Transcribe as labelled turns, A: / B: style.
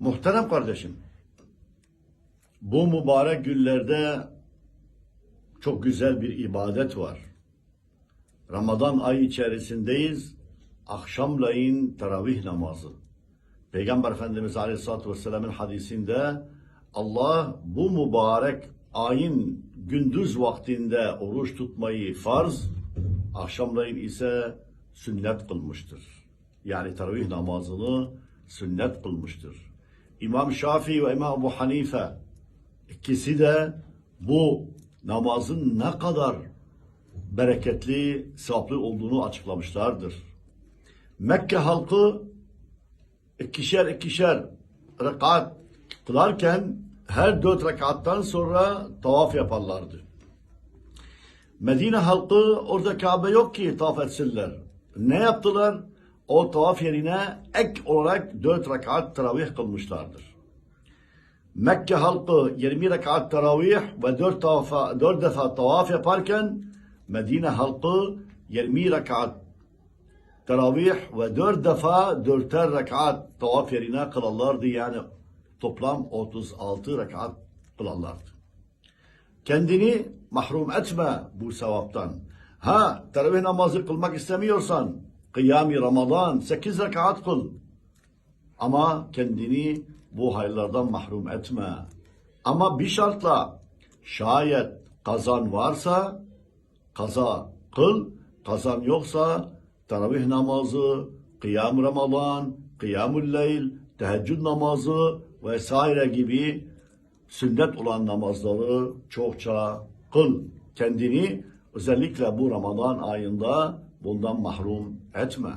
A: Muhterem kardeşim, bu mübarek günlerde çok güzel bir ibadet var. Ramazan ayı içerisindeyiz. Akşamleyin teravih namazı. Peygamber Efendimiz Aleyhisselatü Vesselam'ın hadisinde Allah bu mübarek ayın gündüz vaktinde oruç tutmayı farz, akşamleyin ise sünnet kılmıştır. Yani teravih namazını sünnet kılmıştır. İmam Şafii ve İmam Ebu Hanife ikisi de bu namazın ne kadar bereketli, sevaplı olduğunu açıklamışlardır. Mekke halkı ikişer ikişer rekat kılarken her dört rekattan sonra tavaf yaparlardı. Medine halkı orada Kabe yok ki tavaf etsinler. Ne yaptılar? O tavaf yerine ek olarak dört rekat teravih kılmışlardır. Mekke halkı 20 rekat teravih ve 4, tavafa, 4 defa tavaf yaparken Medine halkı 20 rekat teravih ve 4 defa 4'er rekat tavaf yerine kılarlardı. Yani toplam 36 rekat kılarlardı. Kendini mahrum etme bu sevaptan. Ha teravih namazı kılmak istemiyorsan kıyam-ı Ramazan 8 rekat kıl. Ama kendini bu hayırlardan mahrum etme. Ama bir şartla şayet kazan varsa kaza kıl, kazan yoksa teravih namazı, kıyam Ramazan, kıyamul leyl, teheccüd namazı vesaire gibi sünnet olan namazları çokça kıl. Kendini özellikle bu Ramazan ayında bundan mahrum etme.